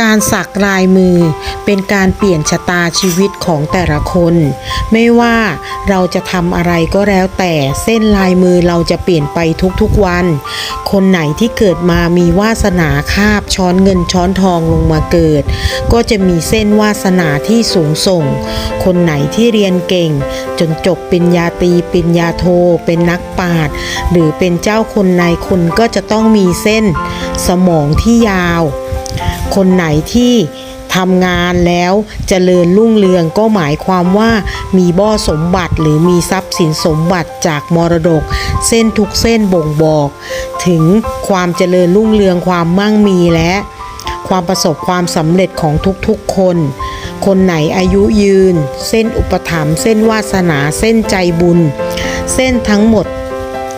การสักลายมือเป็นการเปลี่ยนชะตาชีวิตของแต่ละคน ไม่ว่าเราจะทำอะไรก็แล้วแต่เส้นลายมือเราจะเปลี่ยนไปทุกๆวัน คนไหนที่เกิดมามีวาสนาคาบช้อนเงินช้อนทองลงมาเกิด ก็จะมีเส้นวาสนาที่สูงส่ง คนไหนที่เรียนเก่ง จนจบปริญญาตรีปริญญาโท เป็นนักปราชญ์หรือเป็นเจ้าคนนายคนก็จะต้องมีเส้น สมองที่ยาว คนไหนที่ทำงานแล้วเจริญรุ่งเรืองก็หมายความว่ามีบ่อสมบัติหรือมีทรัพย์สินสมบัติจากมรดก เส้นทุกเส้นบ่งบอก ถึงความเจริญรุ่งเรืองความมั่งมีและ ความประสบความสำเร็จของทุกๆคน คนไหนอายุยืน เส้นอุปถัมภ์เส้นวาสนาเส้นใจบุญ เส้นทั้งหมด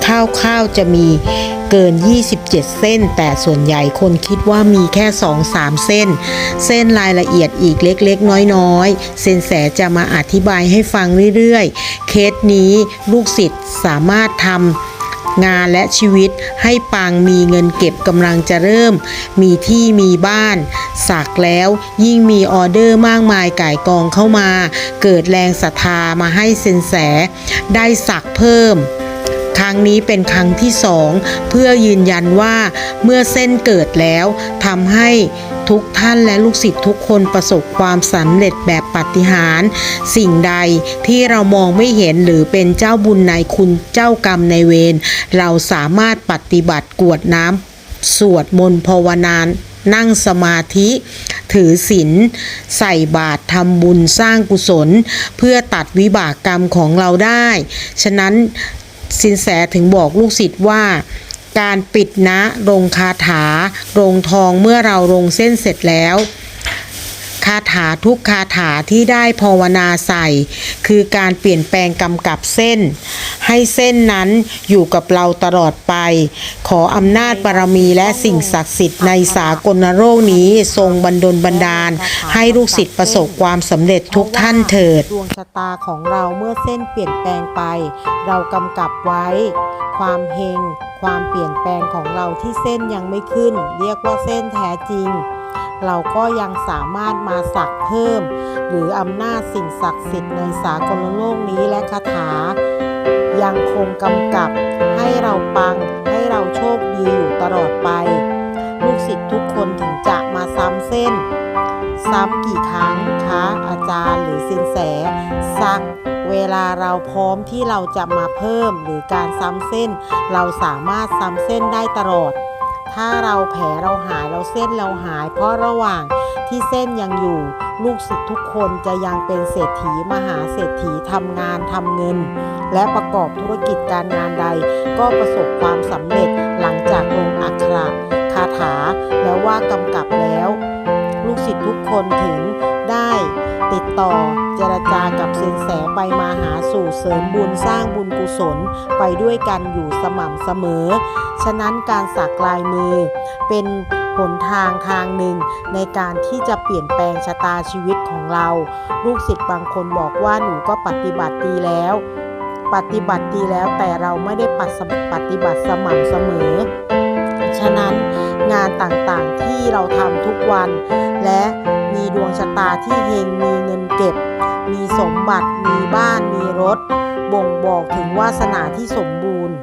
ข้าวๆจะมี เกิน 27 เส้น แต่ส่วนใหญ่คนคิดว่ามีแค่ 2-3 เส้น เส้นรายละเอียดอีกเล็กๆ น้อยๆ เซนแสจะมาอธิบายให้ฟังเรื่อยๆ เคสนี้ลูกศิษย์สามารถทำงานและชีวิตให้ปังมีเงินเก็บกำลังจะเริ่ม มีที่มีบ้าน สักแล้วยิ่งมีออเดอร์มากมายก่ายกองเข้ามา เกิดแรงศรัทธามาให้เซนแส ได้สักเพิ่ม ครั้งนี้เป็นครั้งที่สองเพื่อยืนยันว่าเมื่อเส้นเกิดแล้วทำให้ทุกท่านและลูกศิษย์ทุกคนประสบความสำเร็จแบบปาฏิหาริย์สิ่งใดที่เรามองไม่เห็นหรือเป็นเจ้าบุญนายคุณเจ้ากรรมในเวรเราสามารถปฏิบัติกวดน้ำสวดมนต์ภาวนานนั่งสมาธิถือศีลใส่บาตรทำบุญสร้างกุศล เพื่อตัดวิบากกรรมของเราได้ ฉะนั้น สินแสถึงบอกลูกศิษย์ว่า การปิดนะลงคาถาลงทองเมื่อเราลงเส้นเสร็จแล้ว คาถาทุกคาถาที่ได้ภาวนาใส่ คือการเปลี่ยนแปลงกำกับเส้น ให้เส้นนั้นอยู่กับเราตลอดไป ขออำนาจบารมีและสิ่งศักดิ์สิทธิ์ในสากลโลกนี้ทรงบันดลบันดาล ให้ลูกศิษย์ประสบความสำเร็จทุกท่านเถิดดวงชะตาของเราเมื่อเส้นเปลี่ยนแปลงไป เรากำกับไว้ ความเฮงความเปลี่ยนแปลงของเราที่เส้นยังไม่ขึ้น เรียกว่าเส้นแท้จริง เราก็ยังสามารถมาสักเพิ่ม หรืออำนาจสิ่งศักดิ์สิทธิ์ในสากลโลกนี้และคาถา ยังคงกำกับให้เราปังให้เราโชคดีอยู่ตลอดไป ลูกศิษย์ทุกคนถึงจะมาซ้ำเส้น ซ้ำกี่ครั้งคะอาจารย์หรือสินแสสักเวลาเราพร้อมที่เราจะมาเพิ่มหรือการซ้ำเส้น เราสามารถซ้ำเส้นได้ตลอด ถ้าเราแผลเราหายเราเส้นเราหาย เพราะระหว่างที่เส้นยังอยู่ ลูกศิษย์ทุกคนจะยังเป็นเศรษฐีมหาเศรษฐีทำงานทำเงิน และประกอบธุรกิจการงานใด ก็ประสบความสำเร็จหลังจากลงอักขระคาถาแล้วว่ากำกับแล้ว ลูกศิษย์ทุกคนถึง ติดต่อเจรจากับเซนแสไปมาหาสู่เสริมบุญสร้างบุญกุศลไปด้วยกันอยู่สม่ำเสมอ ฉะนั้นการสักลายมือเป็นหนทางทางหนึ่งในการที่จะเปลี่ยนแปลงชะตาชีวิตของเรา ลูกศิษย์บางคนบอกว่าหนูก็ปฏิบัติดีแล้ว ปฏิบัติดีแล้วแต่เราไม่ได้ปฏิปฏบัติสม่ำเสมอ ฉะนั้นงานต่างๆที่เราทำทุกวันและ ดวงชะตาที่เฮงมีเงินเก็บ มีสมบัติมีบ้านมีรถ บ่งบอกถึงวาสนาที่สมบูรณ์